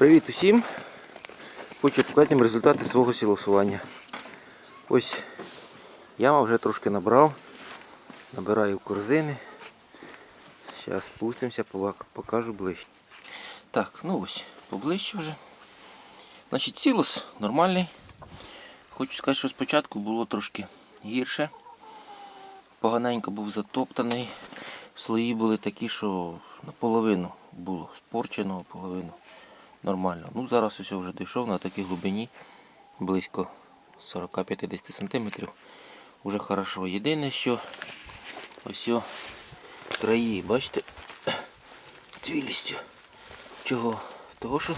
Привіт усім! Хочу показати вам результати свого сілосування. Ось яма вже трошки набрав. Набираю корзини. Зараз спустимося, покажу ближче. Так, ну ось, поближче вже. Значить, сілос нормальний. Хочу сказати, що спочатку було трошки гірше. Поганенько був затоптаний. Слої були такі, що наполовину було спорчено, половину нормально. Ну зараз ось вже дійшов на такій глибині близько 40-50 см. Уже хорошо. Єдине, що ось краї, бачите, цвілістю. Чого? Того, що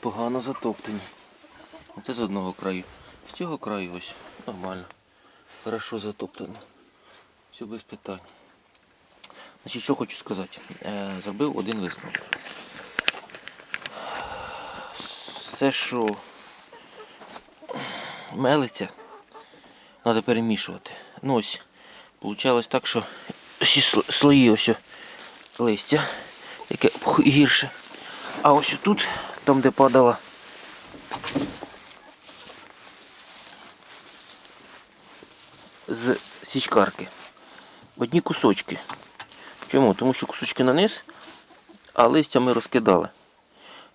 погано затоптані. Оце з одного краю. З цього краю ось нормально. Хорошо затоптано. Все без питань. Значить, що хочу сказати. Е, зробив один висновок. Все, що мелиться, треба перемішувати. Ну ось, вийшло так, що всі слої ось листя, яке гірше. А ось тут, там де падала з січкарки. Одні кусочки. Чому? Тому що кусочки на низ, а листя ми розкидали.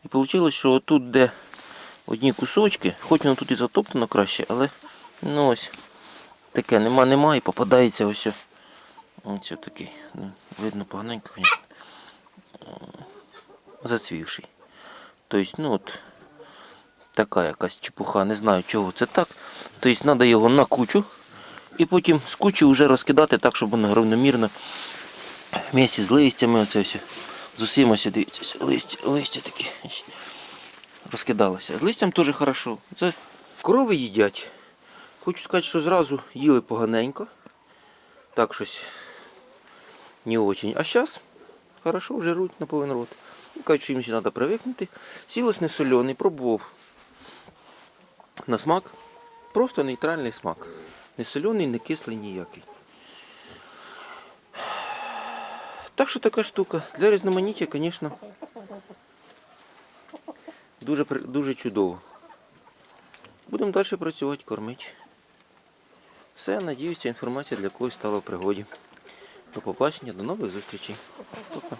І вийшло, що отут, де одні кусочки, хоч воно тут і затоптано краще, але ну ось таке нема, нема і попадається ось. Ось такий. Ну, видно поганенько, звісно. Зацвівший. Тобто, ну от така якась чепуха, не знаю чого це так. Тобто треба його на кучу і потім з кучі вже розкидати так, щоб воно рівномірно вместе з листями оце все. З усім ось дивіться, листя, листя такі розкидалося. З листям теж хорошо. Це корови їдять. Хочу сказати, що зразу їли поганенько. Так щось не очень. А зараз хорошо жируть на повинен рот. Кажуть, що їм ще треба привикнути. Сілось не солений, пробував. На смак. Просто нейтральний смак. Не солений, не кислий ніякий. Так що така штука. Для різноманіття, звісно, дуже, дуже чудово. Будемо далі працювати, кормити. Все, надіюсь, ця інформація для когось стала в пригоді. До побачення, до нових зустрічей. Пока.